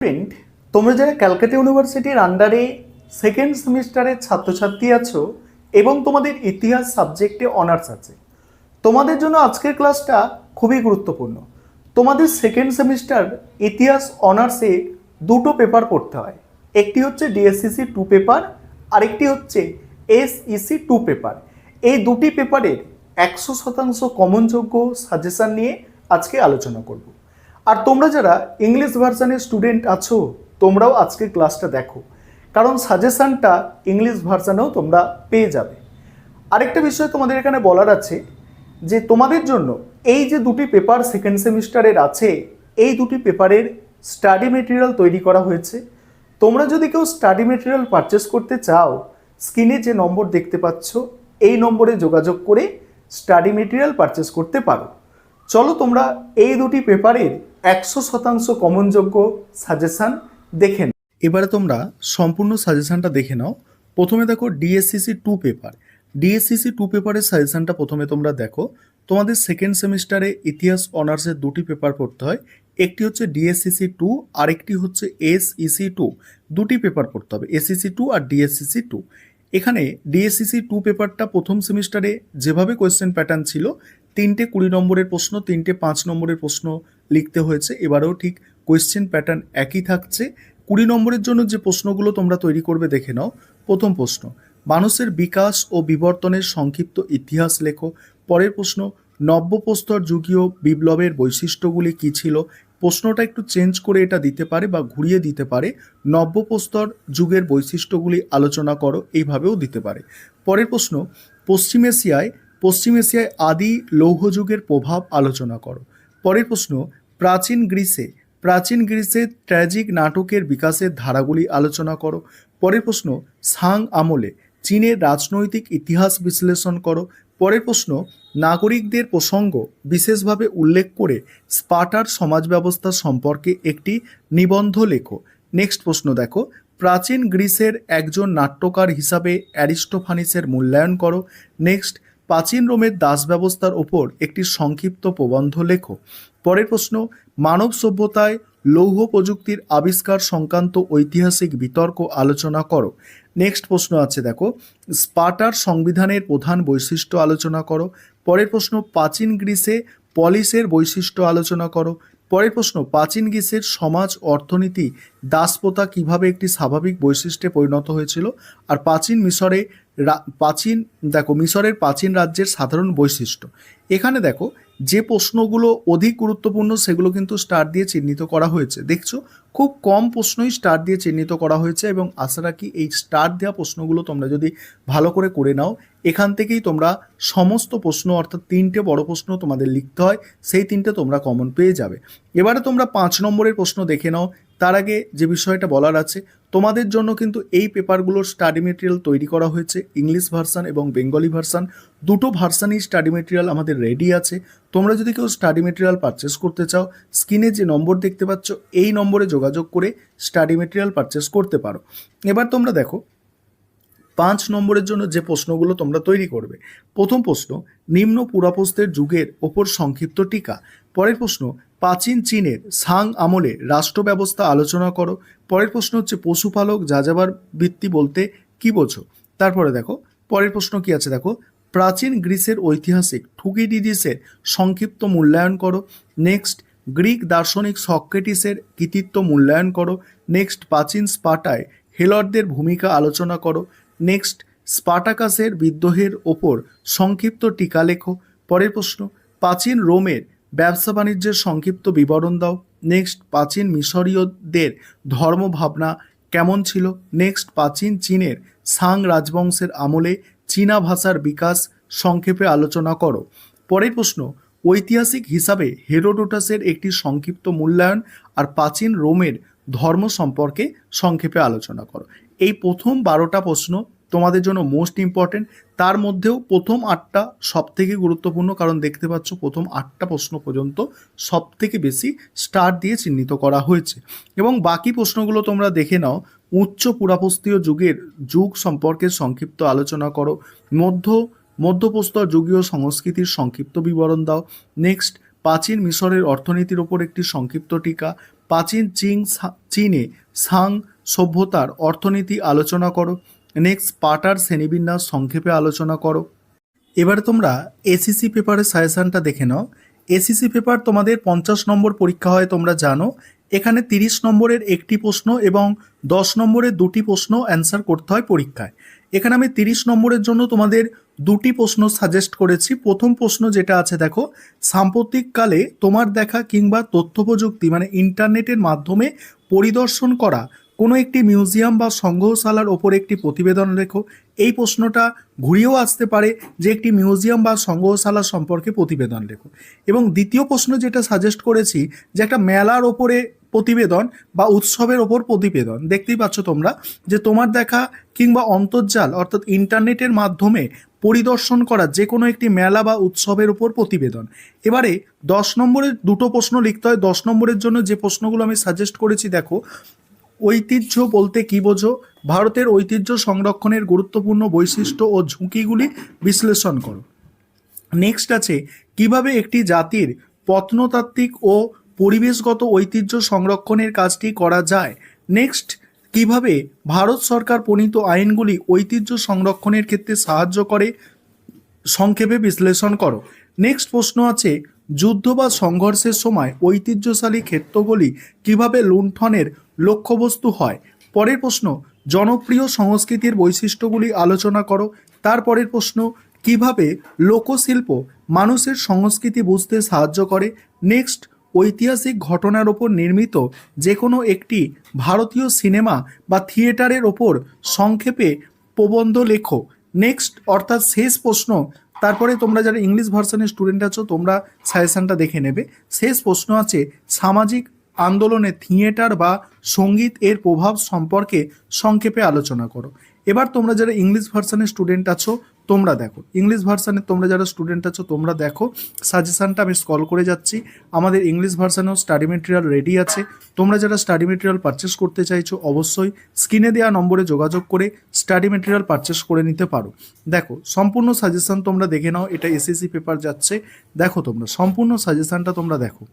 Student তোমরা যারা ক্যালকাটা ইউনিভার্সিটির আন্ডারে সেকেন্ড সেমিস্টারের ছাত্রছাত্রী আছো এবং তোমাদের ইতিহাস সাবজেক্টে অনার্স আছে, তোমাদের জন্য আজকের ক্লাসটা খুবই গুরুত্বপূর্ণ। তোমাদের সেকেন্ড সেমিস্টার ইতিহাস অনার্সে দুটো পেপার পড়তে হয়, একটি হচ্ছে ডিএসসিসি টু পেপার আরেকটি হচ্ছে এসইসি টু পেপার এই দুটি পেপারের একশো শতাংশ কমনযোগ্য সাজেশন নিয়ে আজকে আলোচনা করব। আর তোমরা যারা ইংলিশ ভার্সানের স্টুডেন্ট আছো, তোমরাও আজকে ক্লাসটা দেখো। কারণ সাজেশনটা ইংলিশ ভার্সানেও তোমরা পেয়ে যাবে। আরেকটা বিষয় তোমাদের এখানে বলার আছে, যে তোমাদের জন্য এই যে দুটি পেপার সেকেন্ড সেমিস্টারের আছে, এই দুটি পেপারের স্টাডি মেটেরিয়াল তৈরি করা হয়েছে। তোমরা যদি কেউ স্টাডি মেটেরিয়াল পারচেস করতে চাও স্ক্রিনে যে নম্বর দেখতে পাচ্ছ, এই নম্বরে যোগাযোগ করে স্টাডি মেটেরিয়াল পারচেস করতে পারো। চলো তোমরা এই দুটি পেপারের একশো শতাংশ কমনযোগ্য সাজেশান দেখে নাও। এবারে তোমরা সম্পূর্ণ সাজেশানটা দেখে নাও। প্রথমে দেখো DSCC two paper DSCC two পেপারের সাজেশানটা প্রথমে তোমরা দেখো। তোমাদের সেকেন্ড সেমিস্টারে ইতিহাস অনার্সের দুটি পেপার পড়তে হয়। একটি হচ্ছে ডিএসসিসি টু আরেকটি হচ্ছে এসইসি টু দুটি পেপার পড়তে হবে এসিসি টু আর ডিএসসিসি টু এখানে ডিএসসিসি টু পেপারটা প্রথম সেমিস্টারে যেভাবে কোয়েশ্চেন প্যাটার্ন ছিল তিনটে কুড়ি নম্বরের প্রশ্ন, তিনটে পাঁচ নম্বরের প্রশ্ন লিখতে হয়েছে। এবারেও ঠিক কোয়েশ্চেন প্যাটার্ন একই থাকছে। কুড়ি নম্বরের জন্য যে প্রশ্নগুলো তোমরা তৈরি করবে, দেখে নাও। প্রথম প্রশ্ন, মানুষের বিকাশ ও বিবর্তনের সংক্ষিপ্ত ইতিহাস লেখো। পরের প্রশ্ন, নব্যপ্রস্তর যুগীয় বিপ্লবের বৈশিষ্ট্যগুলি কী ছিল? প্রশ্নটা একটু চেঞ্জ করে এটা দিতে পারে বা ঘুরিয়ে দিতে পারে। নব্যপ্রস্তর যুগের বৈশিষ্ট্যগুলি আলোচনা করো, এইভাবেও দিতে পারে। পরের প্রশ্ন, পশ্চিম এশিয়ায় পশ্চিম এশিয়ায় আদি লৌহ যুগের প্রভাব আলোচনা করো। পরের প্রশ্ন, প্রাচীন গ্রীসে প্রাচীন গ্রীসে ট্র্যাজিক নাটকের বিকাশের ধারাগুলি আলোচনা করো। পরের প্রশ্ন, সাং আমলে চীনের রাজনৈতিক ইতিহাস বিশ্লেষণ করো। পরের প্রশ্ন, নাগরিকদের প্রসঙ্গ বিশেষভাবে উল্লেখ করে স্পাটার সমাজ ব্যবস্থা সম্পর্কে একটি নিবন্ধ লেখো। নেক্সট প্রশ্ন দেখো, প্রাচীন গ্রীসের একজন নাট্যকার হিসাবে অ্যারিস্টোফানিসের মূল্যায়ন করো। নেক্সট প্রাচীন রোমের দাস ব্যবস্থার ওপর একটি সংক্ষিপ্ত প্রবন্ধ লেখো। পরের প্রশ্ন, মানব সভ্যতায় লৌহ প্রযুক্তির আবিষ্কার সংক্রান্ত ঐতিহাসিক বিতর্ক আলোচনা করো। নেক্সট প্রশ্ন আছে, দেখো। স্পাটার সংবিধানের প্রধান বৈশিষ্ট্য আলোচনা করো। পরের প্রশ্ন, প্রাচীন গ্রিসে পলিসের বৈশিষ্ট্য আলোচনা করো। পরের প্রশ্ন, প্রাচীন গ্রিসের সমাজ, অর্থনীতি, দাসপ্রথা কীভাবে একটি স্বাভাবিক বৈশিষ্ট্যে পরিণত হয়েছিল? আর প্রাচীন মিশরে প্রাচীন, দেখো মিশরের প্রাচীন রাজ্যের সাধারণ বৈশিষ্ট্য। এখানে দেখো যে প্রশ্নগুলো অধিক গুরুত্বপূর্ণ সেগুলো কিন্তু স্টার দিয়ে চিহ্নিত করা হয়েছে। দেখছ? খুব কম প্রশ্নই স্টার দিয়ে চিহ্নিত করা হয়েছে এবং আশা রাখি এই স্টার দেওয়া প্রশ্নগুলো তোমরা যদি ভালো করে করে নাও, এখান থেকেই তোমরা সমস্ত প্রশ্ন অর্থাৎ তিনটে বড় প্রশ্ন তোমাদের লিখতে হয়, সেই তিনটে তোমরা কমন পেয়ে যাবে। এবারে তোমরা পাঁচ নম্বরের প্রশ্ন দেখে নাও তার আগে যে বিষয়টা বলার আছে, তোমাদের জন্য কিন্তু এই পেপারগুলোর স্টাডি মেটেরিয়াল তৈরি করা হয়েছে, ইংলিশ ভার্সান এবং বেঙ্গলি ভার্সান। দুটো ভার্সানই স্টাডি মেটেরিয়াল আমাদের রেডি আছে। তোমরা যদি কেউ স্টাডি মেটেরিয়াল পারচেস করতে চাও, স্ক্রিনে যে নম্বর দেখতে পাচ্ছ, এই নম্বরে যোগাযোগ করে স্টাডি মেটেরিয়াল পারচেস করতে পারো। এবার তোমরা দেখো, পাঁচ নম্বরের জন্য যে প্রশ্নগুলো তোমরা তৈরি করবে। প্রথম প্রশ্ন, নিম্ন পুরাপ্রস্তের যুগের ওপর সংক্ষিপ্ত টিকা। পরের প্রশ্ন প্রাচীন চীনের সাং আমলে রাষ্ট্র ব্যবস্থা আলোচনা করো। পরের প্রশ্ন হচ্ছে পশুপালক যাযাবার বৃত্তি বলতে কি বোঝো? তারপরে দেখো, পরের প্রশ্ন কি আছে দেখো? প্রাচীন গ্রিসের ঐতিহাসিক ঠুকিডিডিসের সংক্ষিপ্ত মূল্যায়ন করো। নেক্সট, গ্রিক দার্শনিক সক্রেটিসের কৃতিত্ব মূল্যায়ন করো। নেক্সট, প্রাচীন স্পাটায় হেলরদের ভূমিকা আলোচনা করো। নেক্সট, স্পাটাকাসের বিদ্রোহের ওপর সংক্ষিপ্ত টিকা লেখো। পরের প্রশ্ন, প্রাচীন রোমের ব্যবসা বাণিজ্যের সংক্ষিপ্ত বিবরণ দাও। নেক্সট প্রাচীন মিশরীয়দের ধর্মভাবনা কেমন ছিল? নেক্সট প্রাচীন চীনের সাং রাজবংশের আমলে চীনা ভাষার বিকাশ সংক্ষেপে আলোচনা করো। পরের প্রশ্ন, ঐতিহাসিক হিসাবে হেরোডোটাসের একটি সংক্ষিপ্ত মূল্যায়ন আর প্রাচীন রোমের ধর্ম সম্পর্কে সংক্ষেপে আলোচনা করো। এই প্রথম বারোটা প্রশ্ন তোমাদের জন্য মোস্ট ইম্পর্টেন্ট তার মধ্যেও প্রথম আটটা সব থেকে গুরুত্বপূর্ণ, কারণ দেখতে পাচ্ছ প্রথম আটটা প্রশ্ন পর্যন্ত সব থেকে বেশি স্টার দিয়ে চিহ্নিত করা হয়েছে। এবং বাকি প্রশ্নগুলো তোমরা দেখে নাও। উচ্চ পুরাপস্তীয় যুগের যুগ সম্পর্কে সংক্ষিপ্ত আলোচনা করো। মধ্য, মধ্যপ্রস্তর যুগীয় সংস্কৃতির সংক্ষিপ্ত বিবরণ দাও। নেক্সট প্রাচীন মিশরের অর্থনীতির ওপর একটি সংক্ষিপ্ত টিকা। প্রাচীন চীন চীনে সাং সভ্যতার অর্থনীতি আলোচনা করো। নেক্সট পাটার শ্রেণীবিন্যাস সংক্ষেপে আলোচনা করো। এবারে তোমরা এসিসি পেপারের সাজেশনটা দেখে নাও। এসিসি পেপার তোমাদের পঞ্চাশ নম্বর পরীক্ষা হয়, তোমরা জানো। এখানে তিরিশ নম্বরের একটি প্রশ্ন এবং দশ নম্বরের দুটি প্রশ্ন অ্যান্সার করতে হয় পরীক্ষায়। এখানে আমি তিরিশ নম্বরের জন্য তোমাদের দুটি প্রশ্ন সাজেস্ট করেছি। প্রথম প্রশ্ন যেটা আছে, দেখো, সাম্প্রতিককালে তোমার দেখা কিংবা তথ্য প্রযুক্তি মানে ইন্টারনেটের মাধ্যমে পরিদর্শন করা কোনো একটি মিউজিয়াম বা সংগ্রহশালার ওপর একটি প্রতিবেদন লেখো। এই প্রশ্নটা ঘুরিয়েও আসতে পারে যে একটি মিউজিয়াম বা সংগ্রহশালা সম্পর্কে প্রতিবেদন লেখো। এবং দ্বিতীয় প্রশ্ন যেটা সাজেস্ট করেছি যে একটা মেলার ওপরে প্রতিবেদন বা উৎসবের ওপর প্রতিবেদন, দেখতেই পাচ্ছ তোমরা যে তোমার দেখা কিংবা অন্তর্জাল অর্থাৎ ইন্টারনেটের মাধ্যমে পরিদর্শন করা যে কোনো একটি মেলা বা উৎসবের ওপর প্রতিবেদন। এবারে দশ নম্বরের দুটো প্রশ্ন লিখতে হয়। দশ নম্বরের জন্য যে প্রশ্নগুলো আমি সাজেস্ট করেছি, দেখো ঐতিহ্য বলতে কি বোঝো? ভারতের ঐতিহ্য সংরক্ষণের গুরুত্বপূর্ণ বৈশিষ্ট্য ও ঝুঁকিগুলি বিশ্লেষণ করো। নেক্সট আছে, কীভাবে একটি জাতির প্রত্নতাত্ত্বিক ও পরিবেশগত ঐতিহ্য সংরক্ষণের কাজটি করা যায়? নেক্সট কীভাবে ভারত সরকার প্রণীত আইনগুলি ঐতিহ্য সংরক্ষণের ক্ষেত্রে সাহায্য করে? সংক্ষেপে বিশ্লেষণ করো। নেক্সট প্রশ্ন আছে, যুদ্ধ বা সংঘর্ষের সময় ঐতিহ্যশালী ক্ষেত্রগুলি কীভাবে লুণ্ঠনের লক্ষ্যবস্তু হয়। পরের প্রশ্ন, জনপ্রিয় সংস্কৃতির বৈশিষ্ট্যগুলি আলোচনা করো। তারপরের প্রশ্ন, কীভাবে লোকশিল্প মানুষের সংস্কৃতি বুঝতে সাহায্য করে? নেক্সট, ঐতিহাসিক ঘটনার ওপর নির্মিত যে কোনো একটি ভারতীয় সিনেমা বা থিয়েটারের ওপর সংক্ষেপে প্রবন্ধ লেখো। নেক্সট, অর্থাৎ শেষ প্রশ্ন, তারপরে তোমরা যারা ইংলিশ ভার্সনের স্টুডেন্ট আছো, তোমরা সাজেশনটা দেখে নেবে। শেষ প্রশ্ন আছে, সামাজিক আন্দোলনে থিয়েটার বা সংগীত এর প্রভাব সম্পর্কে সংক্ষেপে আলোচনা করো। এবার তোমরা যারা ইংলিশ ভার্সনের স্টুডেন্ট আছো, তোমরা দেখো। ইংলিশ ভার্সনে তোমরা যারা স্টুডেন্ট আছো, তোমরা দেখো। সাজেশানটা আমি স্কল করে যাচ্ছি। আমাদের ইংলিশ ভার্সানেও স্টাডি মেটেরিয়াল রেডি আছে। তোমরা যারা স্টাডি মেটেরিয়াল পারচেস করতে চাইছো, অবশ্যই স্ক্রিনে দেওয়া নম্বরে যোগাযোগ করে স্টাডি মেটেরিয়াল পারচেস করে নিতে পারো। দেখো, সম্পূর্ণ সাজেশান তোমরা দেখে নাও। এটা এসএসসি পেপার যাচ্ছে। দেখো তোমরা, সম্পূর্ণ সাজেশানটা তোমরা দেখো।